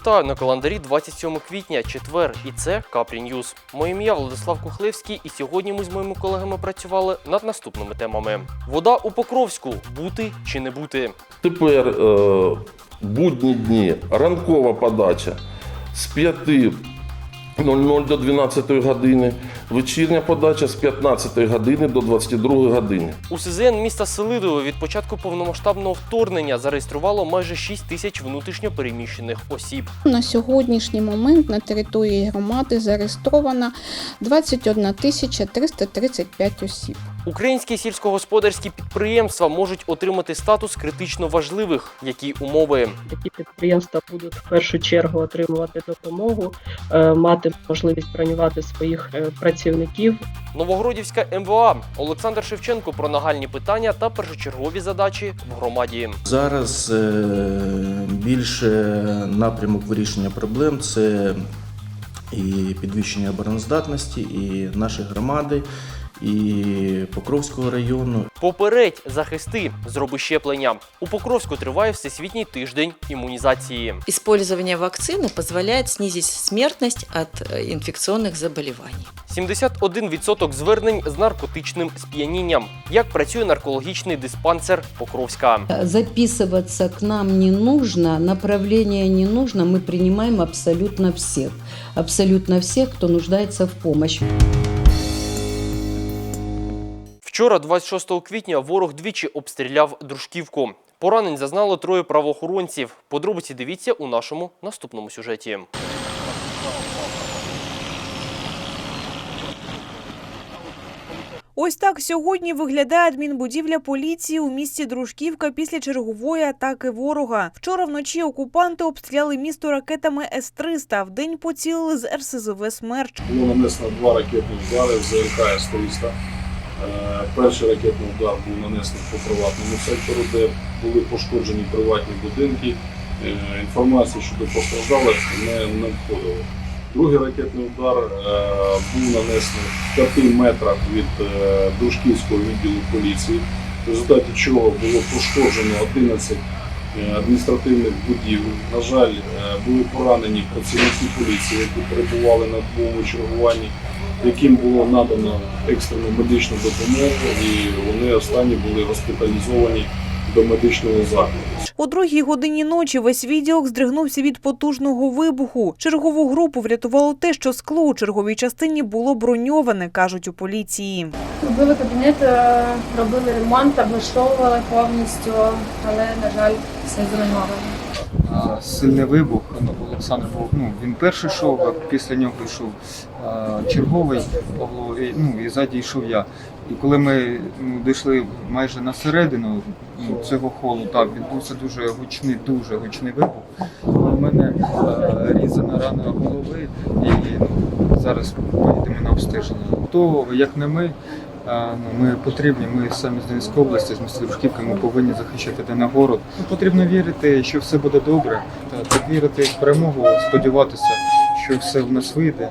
Вітаю на календарі 27 квітня, четвер, і це Капрі Ньюз. Моє ім'я Владислав Кухлевський, і сьогодні ми з моїми колегами працювали над наступними темами: вода у Покровську бути чи не бути. Тепер е, будні дні, ранкова подача з 5.00 до 12 години, вечірня подача з 15 години до 22 години. У СЗН міста Селидове від початку повномасштабного вторгнення зареєструвало майже 6 тисяч внутрішньопереміщених осіб. На сьогоднішній момент на території громади зареєстровано 21 тисяча 335 осіб. Українські сільськогосподарські підприємства можуть отримати статус критично важливих. Які умови? такі підприємства будуть в першу чергу отримувати допомогу, е, мати можливість бронювати своїх е, працівників. Новогродівська МВА Олександр Шевченко про нагальні питання та першочергові задачі в громаді. Зараз е, більше напрямок вирішення проблем це і підвищення обороноздатності, і нашої громади, і Покровського району, Попередь захисти зроби щеплення. У Покровську триває всесвітній тиждень імунізації. Использование вакцины позволяет снизить смертность от э, инфекционных заболеваний. 71% звернень з наркотичним сп'янінням. Як працює наркологічний диспансер Покровська? Записываться к нам не нужно, направление не нужно, мы принимаем абсолютно всех. Абсолютно всех, кто нуждается в помощи. Вчора, 26 квітня, ворог двічі обстріляв дружківку. Поранень зазнало троє правоохоронців. Подробиці дивіться у нашому наступному сюжеті. Ось так сьогодні виглядає адмінбудівля поліції у місті Дружківка після чергової атаки ворога. Вчора вночі окупанти обстріляли місто ракетами С-300, вдень поцілили з РСЗВ «Смерч». Було нанесено два ракетні удари з ЗРК С-300. Е, Перший ракетний удар був нанесений по приватному сектору, де були пошкоджені приватні будинки. Е, Інформація щодо постраждалих не, не. Другий ракетний удар е, був нанесений в 5 метрах від Дружківського відділу поліції, в результаті чого було пошкоджено 11 е, адміністративних будівель. На жаль, е, були поранені працівники поліції, які перебували на двому чергуванні, яким було надано екстрену медичну допомогу, і вони останні були госпіталізовані до медичного закладу. О другій годині ночі весь відділок здригнувся від потужного вибуху. Чергову групу врятувало те, що скло у черговій частині було броньоване, кажуть у поліції. Робили кабінет, е, робили ремонт, облаштовували повністю, але, на жаль, все зруйновано. Сильний вибух. Ну, Олександр був ну він перший йшов, а після нього йшов черговий і, ну і ззаді йшов я. І коли ми ну, дійшли майже на середину ну, цього холу, так відбувся дуже гучний, дуже гучний вибух. У мене а, різана рана голови, і ну, зараз поїдемо на обстеження. То як не ми. Ну, Ми потрібні, ми самі з Донецької області, з міста ми повинні захищати даний город. Ну, потрібно вірити, що все буде добре, та вірити в перемогу, сподіватися, що все в нас вийде.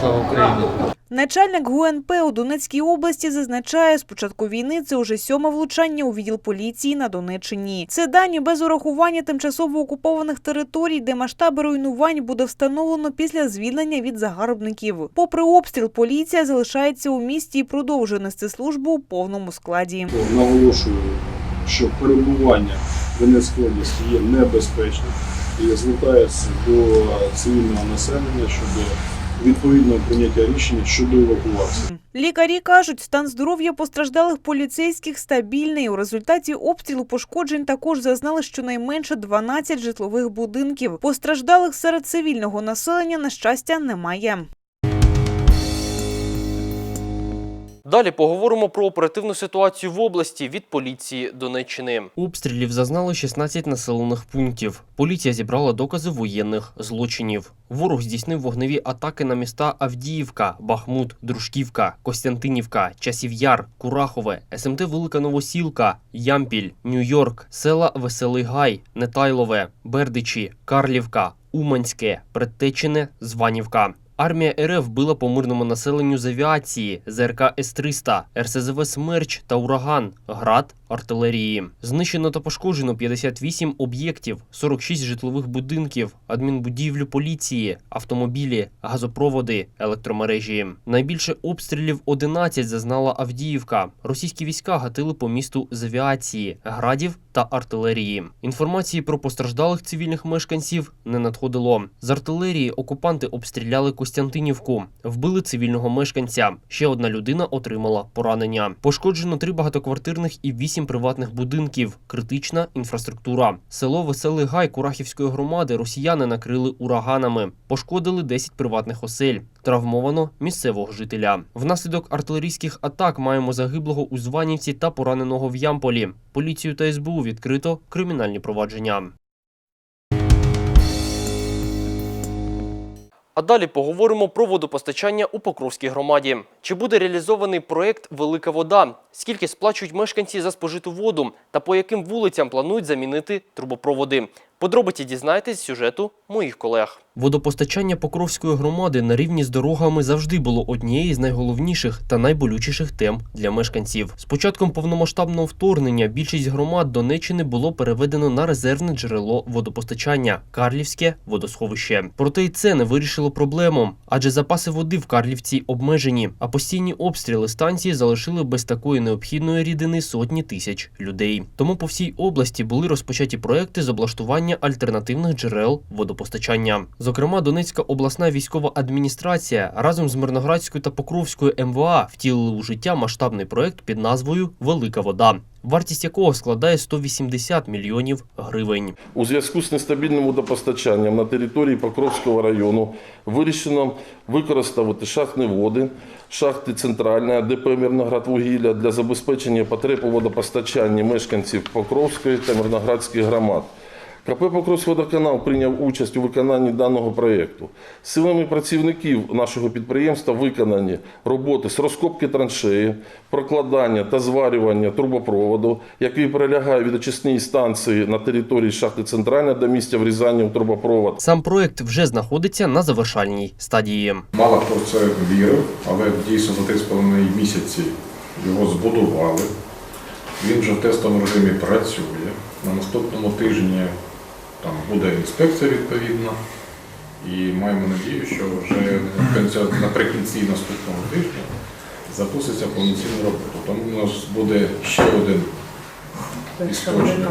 Слава Україні! Начальник ГУНП у Донецькій області зазначає, з початку війни це уже сьоме влучання у відділ поліції на Донеччині. Це дані без урахування тимчасово окупованих територій, де масштаби руйнувань буде встановлено після звільнення від загарбників. Попри обстріл, поліція залишається у місті і продовжує нести службу у повному складі. Наголошую, що перебування в Донецькій області є небезпечним і звертається до цивільного населення щодо відповідного прийняття рішення щодо евакуації. Лікарі кажуть, стан здоров'я постраждалих поліцейських стабільний. У результаті обстрілу пошкоджень також зазнали щонайменше 12 житлових будинків. Постраждалих серед цивільного населення, на щастя, немає. Далі поговоримо про оперативну ситуацію в області від поліції Донеччини. Обстрілів зазнали 16 населених пунктів. Поліція зібрала докази воєнних злочинів. Ворог здійснив вогневі атаки на міста Авдіївка, Бахмут, Дружківка, Костянтинівка, Часів'яр, Курахове, СМТ Велика Новосілка, Ямпіль, Нью-Йорк, села Веселий Гай, Нетайлове, Бердичі, Карлівка, Уманське, Предтечине, Званівка. Армія РФ била по мирному населенню з авіації, ЗРК С-300, РСЗВ «Смерч» та «Ураган», «Град», артилерії. Знищено та пошкоджено 58 об'єктів, 46 житлових будинків, адмінбудівлю поліції, автомобілі, газопроводи, електромережі. Найбільше обстрілів 11 зазнала Авдіївка. Російські війська гатили по місту з авіації, градів та артилерії. Інформації про постраждалих цивільних мешканців не надходило. З артилерії окупанти обстріляли Костянтинівку, вбили цивільного мешканця. Ще одна людина отримала поранення. Пошкоджено три багатоквартирних і вісім приватних будинків. Критична інфраструктура. Село Веселий Гай Курахівської громади росіяни накрили ураганами. Пошкодили 10 приватних осель. Травмовано місцевого жителя. Внаслідок артилерійських атак маємо загиблого у Званівці та пораненого в Ямполі. Поліцію та СБУ відкрито кримінальні провадження. А далі поговоримо про водопостачання у Покровській громаді. Чи буде реалізований проект Велика вода? Скільки сплачують мешканці за спожиту воду та по яким вулицям планують замінити трубопроводи? Подробиці дізнайтесь з сюжету моїх колег. Водопостачання Покровської громади на рівні з дорогами завжди було однією з найголовніших та найболючіших тем для мешканців. З початком повномасштабного вторгнення більшість громад Донеччини було переведено на резервне джерело водопостачання Карлівське водосховище. Проте й це не вирішило проблему, адже запаси води в Карлівці обмежені, а постійні обстріли станції залишили без такої необхідної рідини сотні тисяч людей. Тому по всій області були розпочаті проекти з облаштування альтернативних джерел водопостачання. Зокрема, Донецька обласна військова адміністрація разом з Мирноградською та Покровською МВА втілили у життя масштабний проект під назвою Велика вода, вартість якого складає 180 мільйонів гривень. У зв'язку з нестабільним водопостачанням на території Покровського району вирішено використовувати шахтні води, шахти Центральна, ДП Мирноградвугілля для забезпечення потреб у водопостачанні мешканців Покровської та Мирноградської громад. КП «Покровськводоканал» прийняв участь у виконанні даного проєкту. Силами працівників нашого підприємства виконані роботи з розкопки траншеї, прокладання та зварювання трубопроводу, який прилягає від очисної станції на території шахти Центральна до місця врізання у трубопровод. Сам проект вже знаходиться на завершальній стадії. Мало хто в це вірив, але дійсно за 3,5 місяці його збудували. Він вже в тестовому режимі працює. На наступному тижні там буде інспекція відповідна. І маємо надію, що вже наприкінці- наступного тижня запуститься повноцінна робота. Тому у нас буде ще один істочник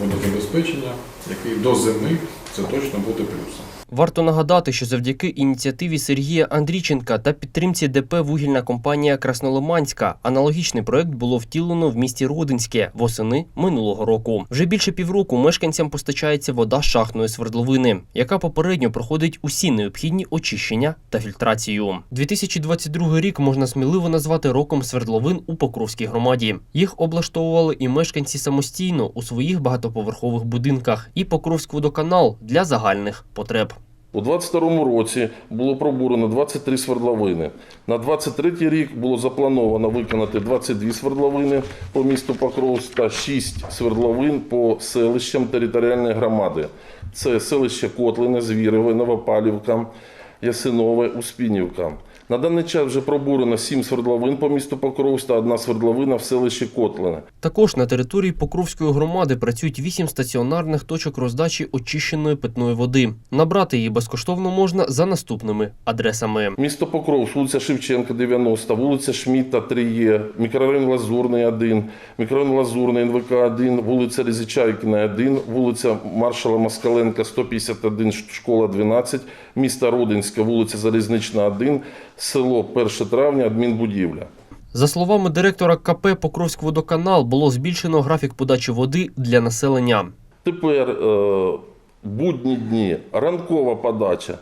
водозабезпечення, який до зими це точно буде плюсом. Варто нагадати, що завдяки ініціативі Сергія Андрійченка та підтримці ДП «Вугільна компанія Краснолиманська» аналогічний проект було втілено в місті Родинське восени минулого року. Вже більше півроку мешканцям постачається вода з шахтної свердловини, яка попередньо проходить усі необхідні очищення та фільтрацію. 2022 рік можна сміливо назвати роком свердловин у Покровській громаді. Їх облаштовували і мешканці самостійно у своїх багатоповерхових будинках, і Покровськводоканал для загальних потреб. У 2022 році було пробурено 23 свердловини. На 2023 рік було заплановано виконати 22 свердловини по місту Покровськ та 6 свердловин по селищам територіальної громади. Це селище Котлине, Звірове, Новопалівка, Ясинове, Успінівка. На даний час вже пробурено 7 свердловин по місту Покровськ та одна свердловина в селищі Котлине. Також на території Покровської громади працюють вісім стаціонарних точок роздачі очищеної питної води. Набрати її безкоштовно можна за наступними адресами. Місто Покров, вулиця Шевченка, 90, вулиця Шміта, 3Е, мікрорайон Лазурний, 1, мікрорайон Лазурний, НВК 1, вулиця Різичайкіна, 1, вулиця Маршала Москаленка, 151, школа 12, місто Родинське, вулиця Залізнична, 1, село 1 травня, адмінбудівля. За словами директора КП Покровськводоканал, було збільшено графік подачі води для населення. Тепер е, будні дні, ранкова подача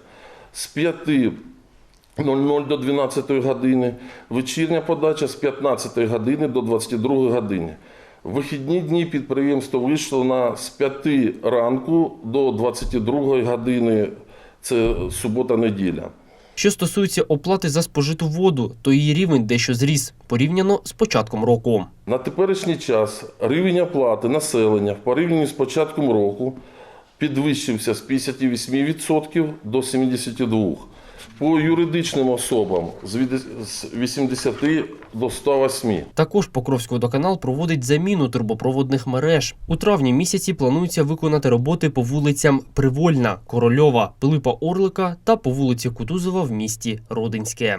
з 5.00 до 12 години, вечірня подача з 15 години до 22 години. Вихідні дні підприємство вийшло на з 5 ранку до 22 години, це субота-неділя. Що стосується оплати за спожиту воду, то її рівень дещо зріс порівняно з початком року. На теперішній час рівень оплати населення в порівнянні з початком року підвищився з 58% до 72%. По юридичним особам з від- з 80 до 108. Також Покровський водоканал проводить заміну турбопроводних мереж. У травні місяці планується виконати роботи по вулицям Привольна, Корольова, Пилипа Орлика та по вулиці Кутузова в місті Родинське.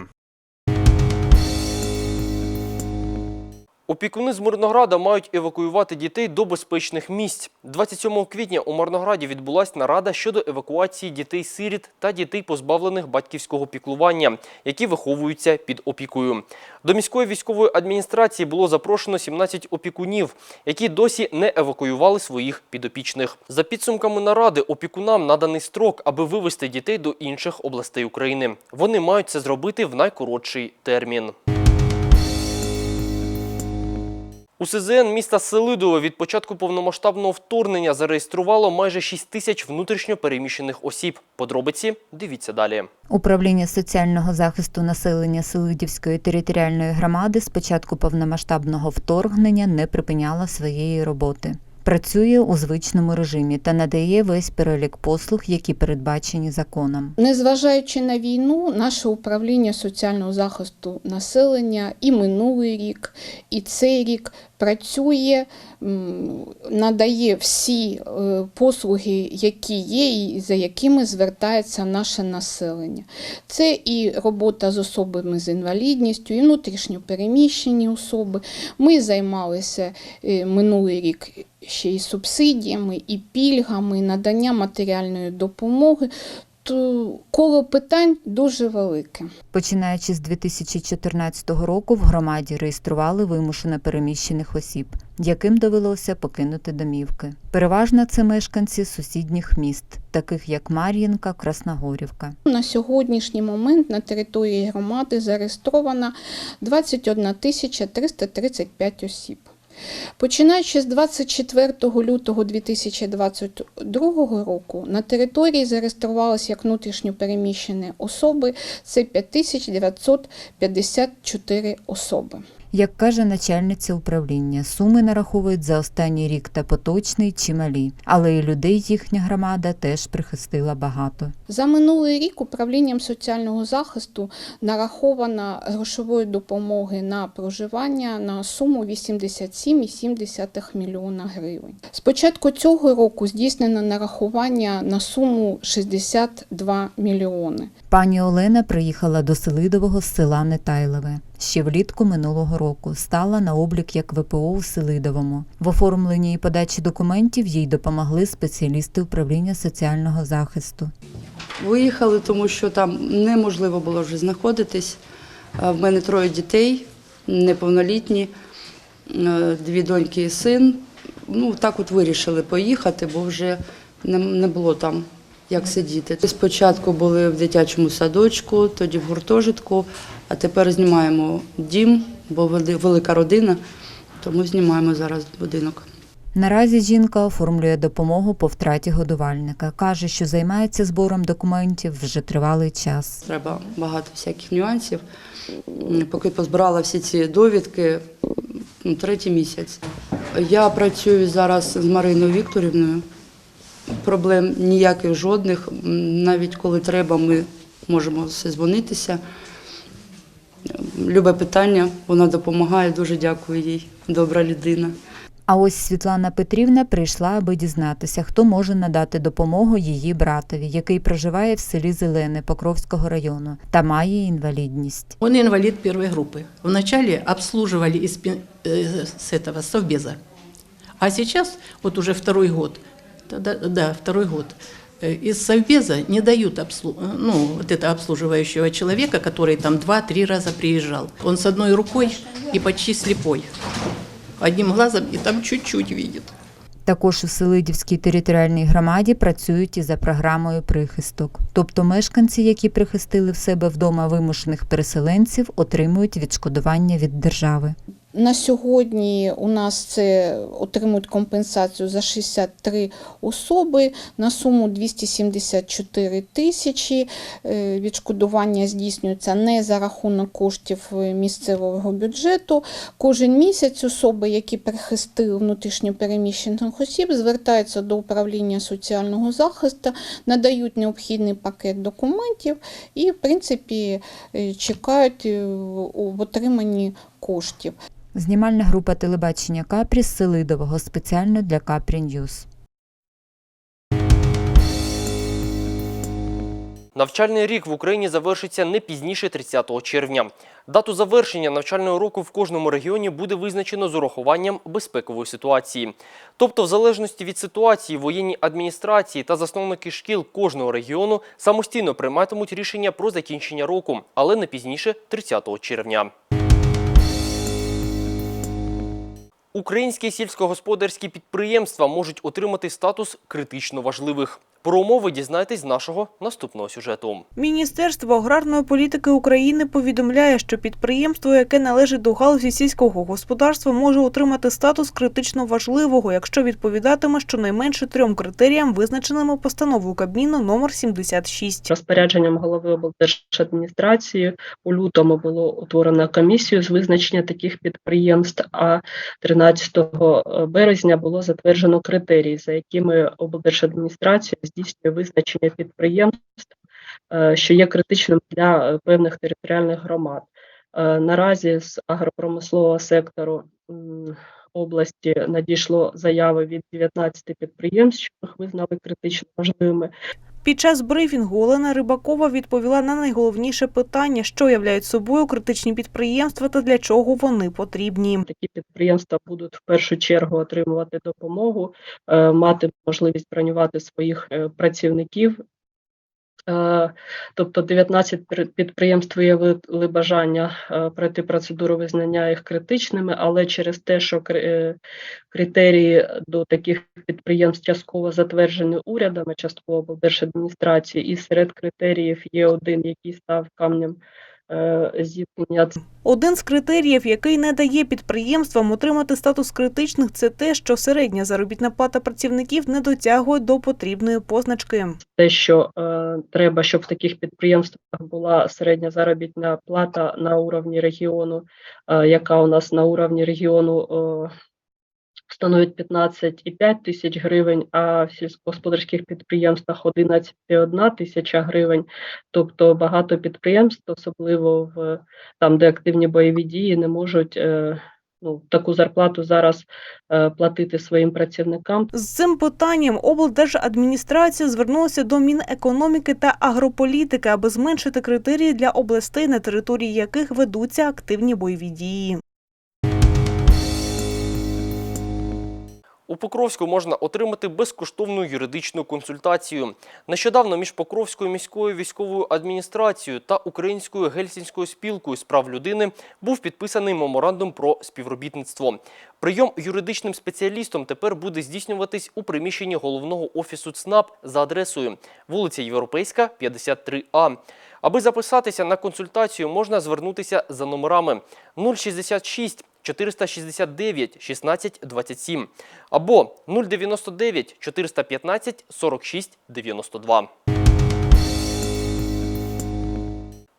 Опікуни з Мирнограда мають евакуювати дітей до безпечних місць. 27 квітня у Мирнограді відбулась нарада щодо евакуації дітей-сиріт та дітей, позбавлених батьківського піклування, які виховуються під опікою. До міської військової адміністрації було запрошено 17 опікунів, які досі не евакуювали своїх підопічних. За підсумками наради, опікунам наданий строк, аби вивезти дітей до інших областей України. Вони мають це зробити в найкоротший термін. У СЗН міста Селидове від початку повномасштабного вторгнення зареєструвало майже 6 тисяч внутрішньопереміщених осіб. Подробиці дивіться далі. Управління соціального захисту населення Селидівської територіальної громади з початку повномасштабного вторгнення не припиняло своєї роботи. Працює у звичному режимі та надає весь перелік послуг, які передбачені законом. Незважаючи на війну, наше управління соціального захисту населення і минулий рік, і цей рік працює, надає всі е, послуги, які є, і за якими звертається наше населення. Це і робота з особами з інвалідністю, і внутрішньо переміщені особи. Ми займалися е, минулий рік ще й субсидіями, і пільгами, і надання матеріальної допомоги. То коло питань дуже велике. Починаючи з 2014 року в громаді реєстрували вимушено переміщених осіб, яким довелося покинути домівки. Переважно це мешканці сусідніх міст, таких як Мар'їнка, Красногорівка. На сьогоднішній момент на території громади зареєстровано 21 тисяча 335 осіб. Починаючи з 24 лютого 2022 року на території зареєструвалися як внутрішньо переміщені особи, це 5954 особи. Як каже начальниця управління, суми нараховують за останній рік та поточний чималі, але і людей їхня громада теж прихистила багато. За минулий рік управлінням соціального захисту нараховано грошової допомоги на проживання на суму 87,7 мільйона гривень. З початку цього року здійснено нарахування на суму 62 мільйони. Пані Олена приїхала до Селидового з села Нетайлове. Ще влітку минулого року стала на облік як ВПО у Селидовому. В оформленні і подачі документів їй допомогли спеціалісти управління соціального захисту. Виїхали, тому що там неможливо було вже знаходитись. В мене троє дітей, неповнолітні, е, дві доньки і син. Ну, так от вирішили поїхати, бо вже не, не було там як сидіти. Спочатку були в дитячому садочку, тоді в гуртожитку, а тепер знімаємо дім, бо велика родина, тому знімаємо зараз будинок. Наразі жінка оформлює допомогу по втраті годувальника. Каже, що займається збором документів вже тривалий час. Треба багато всяких нюансів. Поки позбирала всі ці довідки, ну, третій місяць. Я працюю зараз з Мариною Вікторівною. Проблем ніяких жодних. Навіть коли треба, ми можемо дзвонитися. Любе питання, вона допомагає. Дуже дякую їй. Добра людина. А ось Світлана Петрівна прийшла, аби дізнатися, хто може надати допомогу її братові, який проживає в селі Зелене Покровського району та має інвалідність. Он инвалид первой группы. Вначале обслуживали из, пен- э, с этого совбеза, а сейчас вот уже второй год, да, да, да, второй год, э, из совбеза не дают обслу- э, ну, вот это обслуживающего человека, который там два-три раза приезжал. Он с одной рукой и почти слепой. Одним глазом и там чуть-чуть видит. Також у Селидівській територіальній громаді працюють і за програмою прихисток. Тобто мешканці, які прихистили в себе вдома вимушених переселенців, отримують відшкодування від держави. На сьогодні у нас це отримують компенсацію за 63 особи на суму 274 тисячі. Е, Відшкодування здійснюється не за рахунок коштів місцевого бюджету. Кожен місяць особи, які прихистили внутрішньопереміщених осіб, звертаються до управління соціального захисту, надають необхідний пакет документів і, в принципі, е, чекають е, в отриманні коштів. Знімальна група телебачення Капрі з Селидового спеціально для Капрі Ньюз. Навчальний рік в Україні завершиться не пізніше 30 червня. Дату завершення навчального року в кожному регіоні буде визначено з урахуванням безпекової ситуації. Тобто, в залежності від ситуації, воєнні адміністрації та засновники шкіл кожного регіону самостійно прийматимуть рішення про закінчення року, але не пізніше 30 червня. Українські сільськогосподарські підприємства можуть отримати статус критично важливих. Про умови дізнайтесь з нашого наступного сюжету. Міністерство аграрної політики України повідомляє, що підприємство, яке належить до галузі сільського господарства, може отримати статус критично важливого, якщо відповідатиме щонайменше трьом критеріям, визначеними постановою Кабміну номер 76. Розпорядженням голови облдержадміністрації у лютому було утворено комісію з визначення таких підприємств. А 13 березня було затверджено критерії, за якими облдержадміністрація здійснює визначення підприємств, е, що є критичним для е, певних територіальних громад. Е, Наразі з агропромислового сектору області надійшло заяви від 19 підприємств, що їх визнали критично важливими. Під час брифінгу Олена Рибакова відповіла на найголовніше питання, що являють собою критичні підприємства та для чого вони потрібні. Такі підприємства будуть в першу чергу отримувати допомогу, е, мати можливість бронювати своїх е, працівників. Е, Тобто 19 підприємств виявили бажання е, пройти процедуру визнання їх критичними, але через те, що е, критерії до таких підприємств частково затверджені урядами, частково облдержадміністрації, і серед критеріїв є один, який став камнем зіткнення. Один з критеріїв, який не дає підприємствам отримати статус критичних, це те, що середня заробітна плата працівників не дотягує до потрібної позначки. те, що е, треба, щоб в таких підприємствах була середня заробітна плата на уровні регіону, е, яка у нас на уровні регіону е, становить 15,5 тисяч гривень, а в сільськогосподарських підприємствах 11,1 тисяча гривень. Тобто багато підприємств, особливо в там, де активні бойові дії, не можуть. Е, Ну, таку зарплату зараз е, платити своїм працівникам. З цим питанням облдержадміністрація звернулася до Мінекономіки та агрополітики, аби зменшити критерії для областей, на території яких ведуться активні бойові дії. У Покровську можна отримати безкоштовну юридичну консультацію. Нещодавно між Покровською міською військовою адміністрацією та Українською гельсінською спілкою з прав людини був підписаний меморандум про співробітництво. Прийом юридичним спеціалістом тепер буде здійснюватись у приміщенні головного офісу ЦНАП за адресою вулиця Європейська, 53А. Аби записатися на консультацію, можна звернутися за номерами 066 469 16 27 або 099 415 46 92.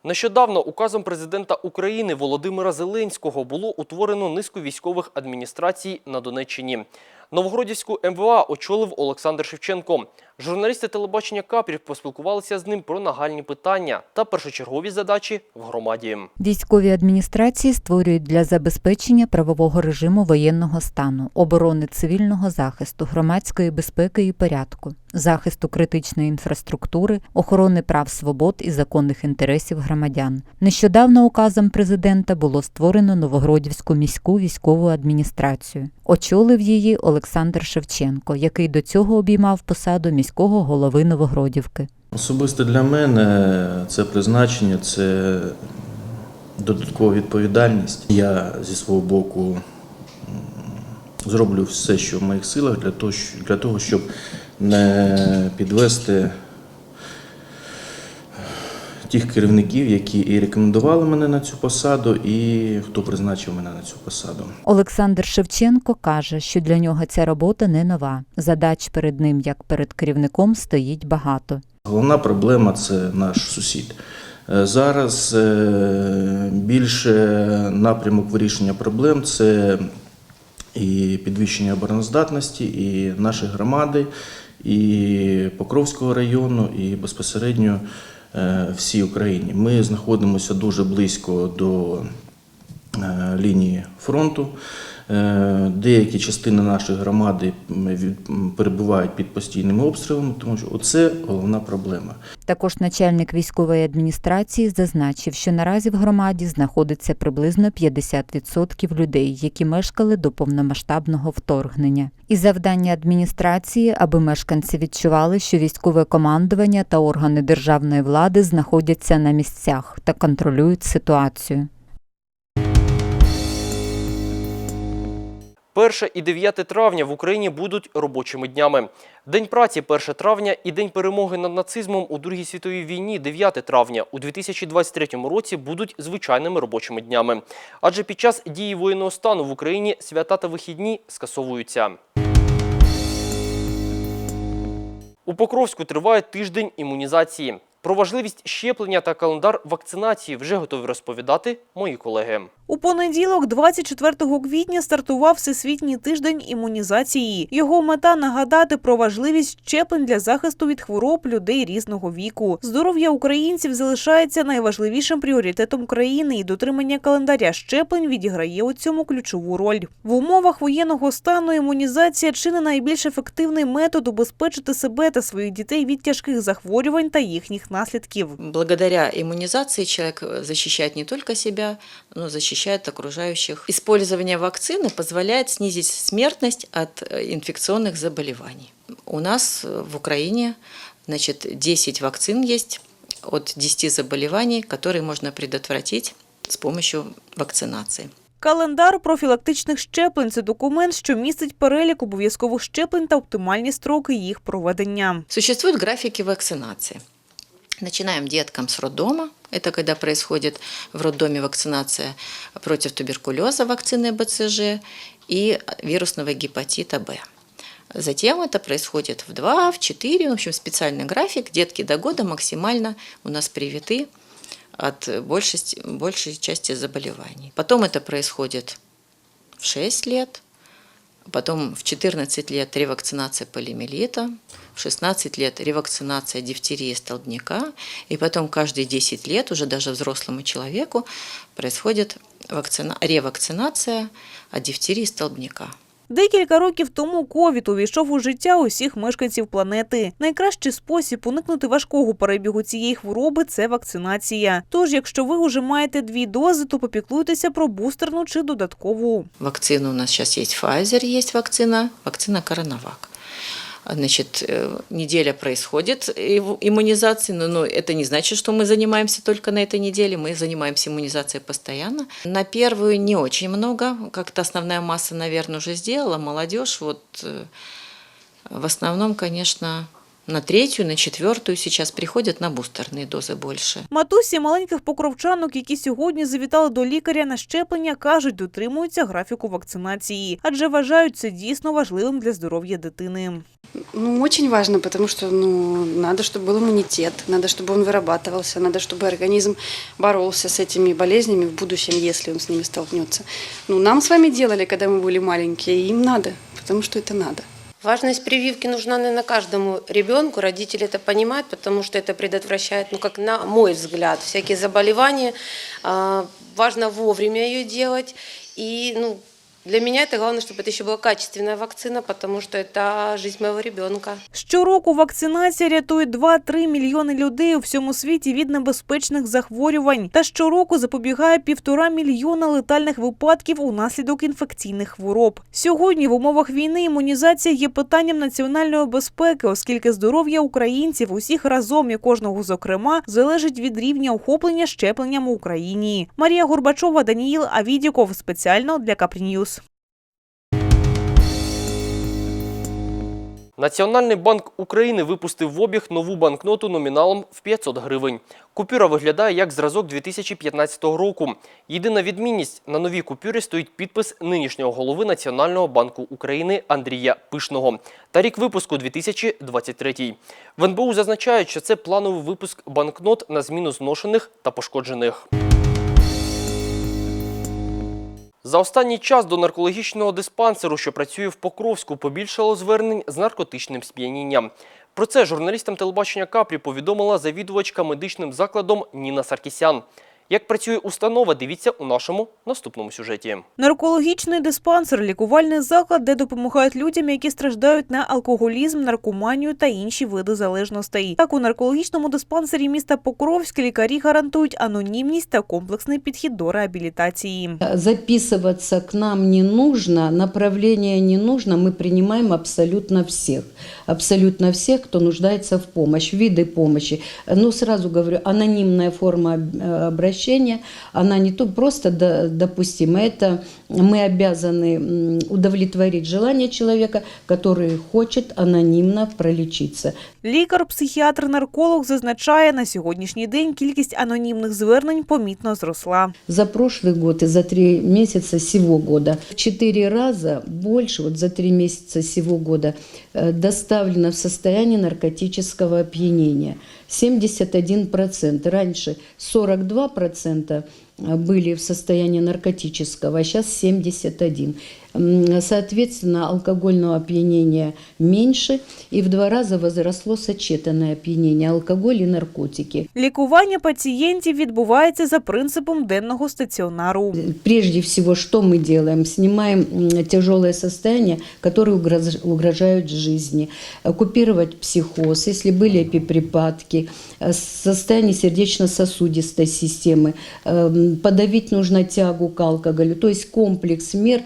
Нещодавно указом президента України Володимира Зеленського було утворено низку військових адміністрацій на Донеччині. Новогродівську МВА очолив Олександр Шевченко. Журналісти телебачення Капрів поспілкувалися з ним про нагальні питання та першочергові задачі в громаді. Військові адміністрації створюють для забезпечення правового режиму воєнного стану, оборони цивільного захисту, громадської безпеки і порядку, захисту критичної інфраструктури, охорони прав свобод і законних інтересів громадян. Нещодавно указом президента було створено Новогродівську міську військову адміністрацію. Очолив її Олександр Шевченко, який до цього обіймав посаду міського голови Новогродівки. Особисто для мене це призначення, це додаткова відповідальність. Я зі свого боку зроблю все, що в моїх силах, для того щоб не підвести тих керівників, які і рекомендували мене на цю посаду, і хто призначив мене на цю посаду. Олександр Шевченко каже, що для нього ця робота не нова. Задач перед ним, як перед керівником, стоїть багато. Головна проблема це наш сусід. Е, Зараз е, більше напрямок вирішення проблем це і підвищення обороноздатності, і нашої громади, і Покровського району, і безпосередньо всій Україні. Ми знаходимося дуже близько до е, лінії фронту. Е, Деякі частини нашої громади від- перебувають під постійними обстрілами, тому що це головна проблема. Також начальник військової адміністрації зазначив, що наразі в громаді знаходиться приблизно 50% людей, які мешкали до повномасштабного вторгнення. І завдання адміністрації, аби мешканці відчували, що військове командування та органи державної влади знаходяться на місцях та контролюють ситуацію. 1 і 9 травня в Україні будуть робочими днями. День праці 1 травня і День перемоги над нацизмом у Другій світовій війні 9 травня у 2023 році будуть звичайними робочими днями. Адже під час дії воєнного стану в Україні свята та вихідні скасовуються. У Покровську триває тиждень імунізації. Про важливість щеплення та календар вакцинації вже готові розповідати мої колеги. У понеділок, 24 квітня, стартував Всесвітній тиждень імунізації. Його мета нагадати про важливість щеплень для захисту від хвороб людей різного віку. Здоров'я українців залишається найважливішим пріоритетом країни, і дотримання календаря щеплень відіграє у цьому ключову роль. В умовах воєнного стану імунізація чи не найбільш ефективний метод убезпечити себе та своїх дітей від тяжких захворювань та їхніх наслідків. Благодаря иммунизации человек э, защищает не только себя, но защищает окружающих. Использование вакцины позволяет снизить смертность от э, инфекционных заболеваний. У нас э, в Украине значит, 10 вакцин есть от 10 заболеваний, которые можно предотвратить с помощью вакцинации. Календар профілактичних щеплень це документ, що містить перелік обов'язкових щеплень та оптимальні строки їх проведення. Существуют графики вакцинации. Начинаем деткам с роддома. Это когда происходит в роддоме вакцинация против туберкулеза вакцины БЦЖ и вирусного гепатита Б. Затем это происходит в 2, в 4, в общем, специальный график. Детки до года максимально у нас привиты от большей, большей части заболеваний. Потом это происходит в 6 лет, потом в 14 лет ревакцинация полиомиелита, в 16 лет ревакцинация дифтерии столбняка, и потом каждые 10 лет, уже даже взрослому человеку, происходит вакцина... ревакцинация от дифтерии столбняка. Декілька років тому ковід увійшов у життя усіх мешканців планети. Найкращий спосіб уникнути важкого перебігу цієї хвороби це вакцинація. Тож, якщо ви вже маєте дві дози, то попіклуйтеся про бустерну чи додаткову. Вакцина у нас зараз є Pfizer, є вакцина, вакцина Коронавак Значит, э, неделя происходит ив- иммунизации, но, но это не значит, что мы занимаемся только на этой неделе, мы занимаемся иммунизацией постоянно. На первую не очень много, как-то основная масса, наверное, уже сделала, молодежь вот э, в основном, конечно, на третью, на четвертую сейчас приходят на бустерные дозы больше. Матусі маленьких покровчанок, які сьогодні завітали до лікаря на щеплення, кажуть, дотримуються графіку вакцинації, адже вважають це дійсно важливим для здоров'я дитини. Ну, очень важно, потому что ну, надо, чтобы был иммунитет, надо, чтобы он вырабатывался, надо, чтобы организм боролся с этими болезнями в будущем, если он с ними столкнется. Ну, нам с вами делали, когда мы были маленькие, и им надо, потому что это надо. Важность прививки нужна наверное, каждому ребенку, родители это понимают, потому что это предотвращает, ну как на мой взгляд, всякие заболевания. Важно вовремя ее делать. И ну, для меня это главное, чтобы это еще была качественная вакцина, потому что это жизнь моего ребенка. Щороку вакцинація рятує 2-3 мільйони людей у всьому світі від небезпечних захворювань. Та щороку запобігає півтора мільйона летальних випадків унаслідок інфекційних хвороб. Сьогодні в умовах війни імунізація є питанням національної безпеки, оскільки здоров'я українців усіх разом і кожного зокрема залежить від рівня охоплення щепленням у Україні. Марія Горбачова, Даніїл Авідіков спеціально для Капріньюз. Національний банк України випустив в обіг нову банкноту номіналом в 500 гривень. Купюра виглядає як зразок 2015 року. Єдина відмінність – на новій купюрі стоїть підпис нинішнього голови Національного банку України Андрія Пишного та рік випуску 2023. В НБУ зазначають, що це плановий випуск банкнот на зміну зношених та пошкоджених. За останній час до наркологічного диспансеру, що працює в Покровську, побільшало звернень з наркотичним сп'янінням. Про це журналістам телебачення Капрі повідомила завідувачка медичним закладом Ніна Саркісян. Як працює установа, дивіться у нашому наступному сюжеті. Наркологічний диспансер – лікувальний заклад, де допомагають людям, які страждають на алкоголізм, наркоманію та інші види залежностей. Так, у наркологічному диспансері міста Покровськ лікарі гарантують анонімність та комплексний підхід до реабілітації. Записываться к нам не нужно, направление не нужно, мы принимаем абсолютно всех. Абсолютно всех, кто нуждается в помощи, виды помощи. Но сразу говорю, анонимная форма э, обращения, она не то просто до- допустима, это мы обязаны м, удовлетворить желание человека, который хочет анонимно пролечиться. Лікар-психіатр-нарколог зазначає, на сьогоднішній день кількість анонімних звернень помітно зросла. За прошлый год и за три месяца сего года в четыре раза больше, вот за три месяца сего года, э, доставлено в состояние наркотического опьянения. 71%. Раньше 42% были в состоянии наркотического, а сейчас 71%. М, Соответственно, алкогольного опьянения меньше, и в два раза возросло сочетанное опьянение, алкоголь и наркотики. Лікування пацієнтів відбувається за принципом денного стаціонару. Прежде всего, что мы делаем? Снимаем м, тяжелое состояние, которое угроз- угрожают жизни. Э, Купировать психоз, если были эпиприпадки, э, состояние сердечно-сосудистой системы. Эм, Подавить нужно тягу к алкоголю, то есть комплекс мер,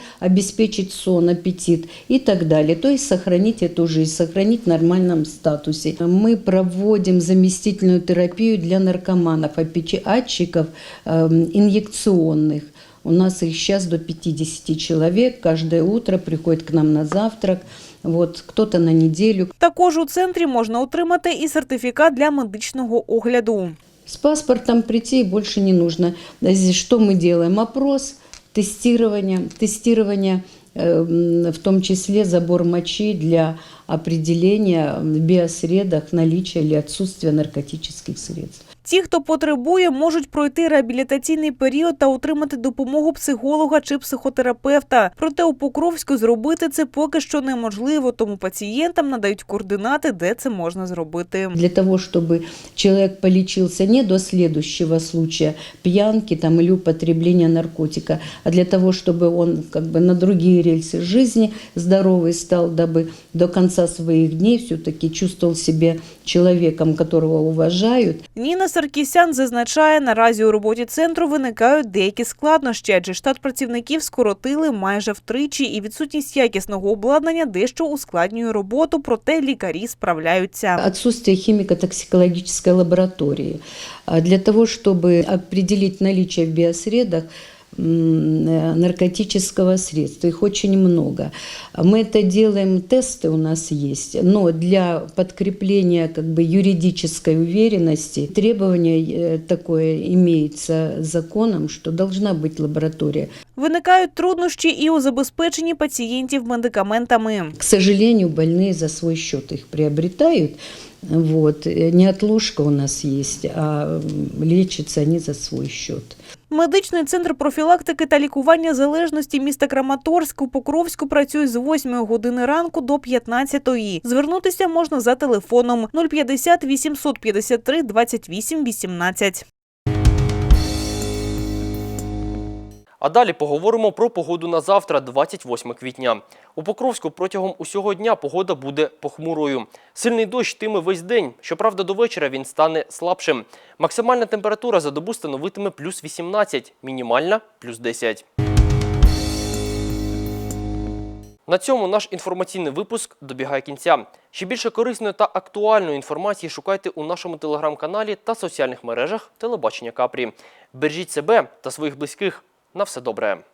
обеспечить сон, аппетит и так далее. То есть сохранить эту жизнь, сохранить в нормальном статусе. Мы проводим заместительную терапию для наркоманов, опечатчиков эм, инъекционных. У нас их сейчас до 50 человек. Каждое утро приходит к нам на завтрак. Вот, кто-то на неделю. Також у центрі можна отримати і сертифікат для медичного огляду. С паспортом прийти и больше не нужно. Здесь Что мы делаем? Опрос, тестирование, тестирование, э, м, в том числе забор мочи для определения в биосредах наличия или отсутствия наркотических средств. Ті, хто потребує, можуть пройти реабілітаційний період та отримати допомогу психолога чи психотерапевта. Проте у Покровську зробити це поки що неможливо, тому пацієнтам надають координати, де це можна зробити. Для того, чтобы человек полечился не до следующего случая пьянки там, или употребления наркотика, а для того, чтобы он как бы на другие рельсы жизни здоровый стал, дабы до конца своих дней все-таки чувствовал себя человеком, которого уважают. Ніна Саркісян зазначає, наразі у роботі центру виникають деякі складнощі, адже штат працівників скоротили майже втричі, і відсутність якісного обладнання дещо ускладнює роботу, проте лікарі справляються. Отсутствие хіміко-токсикологічної лабораторії Для того, щоб определити наличие в э, наркотического средства. Их очень много. Мы это делаем, тесты у нас есть, но для подкрепления как бы юридической уверенности требование э, такое имеется законом, что должна быть лаборатория. Виникають труднощі і у забезпеченні пацієнтів медикаментами. К сожалению, больные за свой счет их приобретают. Вот. Э, Неотложка у нас есть, а м, лечатся они за свой счет. Медичний центр профілактики та лікування залежності міста Краматорськ у Покровську працює з 8 години ранку до 15. Звернутися можна за телефоном 050 853 28 18. А далі поговоримо про погоду на завтра, 28 квітня. У Покровську протягом усього дня погода буде похмурою. Сильний дощ тиме весь день. Щоправда, до вечора він стане слабшим. Максимальна температура за добу становитиме плюс 18, мінімальна – плюс 10. На цьому наш інформаційний випуск добігає кінця. Ще більше корисної та актуальної інформації шукайте у нашому телеграм-каналі та соціальних мережах телебачення Капрі. Бережіть себе та своїх близьких. На все добре.